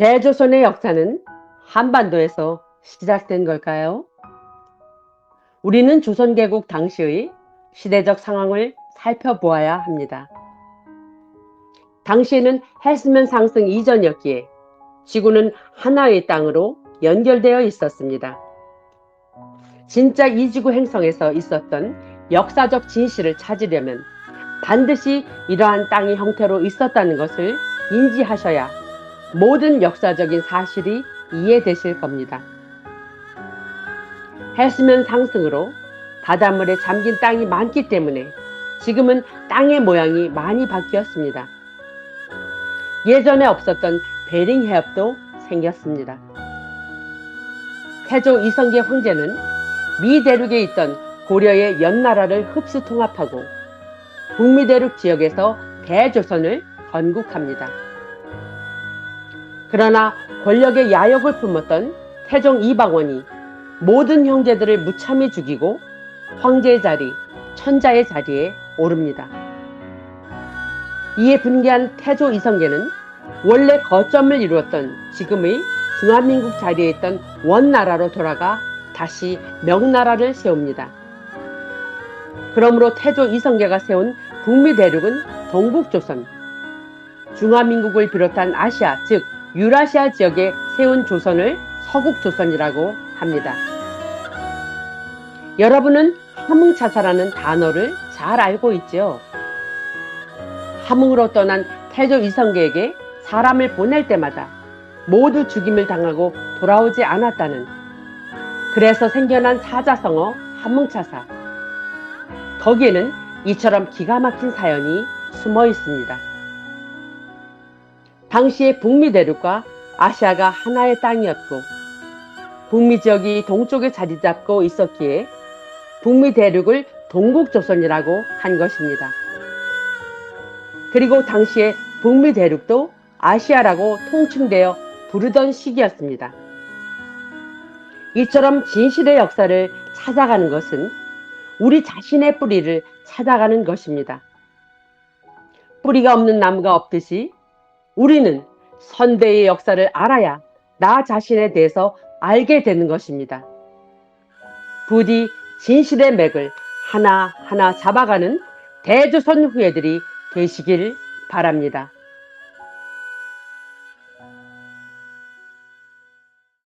대조선의 역사는 한반도에서 시작된 걸까요? 우리는 조선개국 당시의 시대적 상황을 살펴보아야 합니다. 당시에는 해수면 상승 이전이었기에 지구는 하나의 땅으로 연결되어 있었습니다. 진짜 이 지구 행성에서 있었던 역사적 진실을 찾으려면 반드시 이러한 땅의 형태로 있었다는 것을 인지하셔야 모든 역사적인 사실이 이해되실 겁니다. 해수면 상승으로 바닷물에 잠긴 땅이 많기 때문에 지금은 땅의 모양이 많이 바뀌었습니다. 예전에 없었던 베링 해협도 생겼습니다. 태조 이성계 황제는 미 대륙에 있던 고려의 연나라를 흡수 통합하고 북미 대륙 지역에서 대조선을 건국합니다. 그러나 권력의 야욕을 품었던 태종 이방원이 모든 형제들을 무참히 죽이고 황제의 자리, 천자의 자리에 오릅니다. 이에 분개한 태조 이성계는 원래 거점을 이루었던 지금의 중화민국 자리에 있던 원나라로 돌아가 다시 명나라를 세웁니다. 그러므로 태조 이성계가 세운 북미 대륙은 동국조선, 중화민국을 비롯한 아시아, 즉 유라시아 지역에 세운 조선을 서국조선이라고 합니다. 여러분은 함흥차사라는 단어를 잘 알고 있죠? 함흥으로 떠난 태조 이성계에게 사람을 보낼 때마다 모두 죽임을 당하고 돌아오지 않았다는 그래서 생겨난 사자성어 함흥차사. 거기에는 이처럼 기가 막힌 사연이 숨어 있습니다. 당시의 북미 대륙과 아시아가 하나의 땅이었고 북미 지역이 동쪽에 자리 잡고 있었기에 북미 대륙을 동국조선이라고 한 것입니다. 그리고 당시에 북미 대륙도 아시아라고 통칭되어 부르던 시기였습니다. 이처럼 진실의 역사를 찾아가는 것은 우리 자신의 뿌리를 찾아가는 것입니다. 뿌리가 없는 나무가 없듯이 우리는 선대의 역사를 알아야 나 자신에 대해서 알게 되는 것입니다. 부디 진실의 맥을 하나하나 잡아가는 대조선 후예들이 되시길 바랍니다.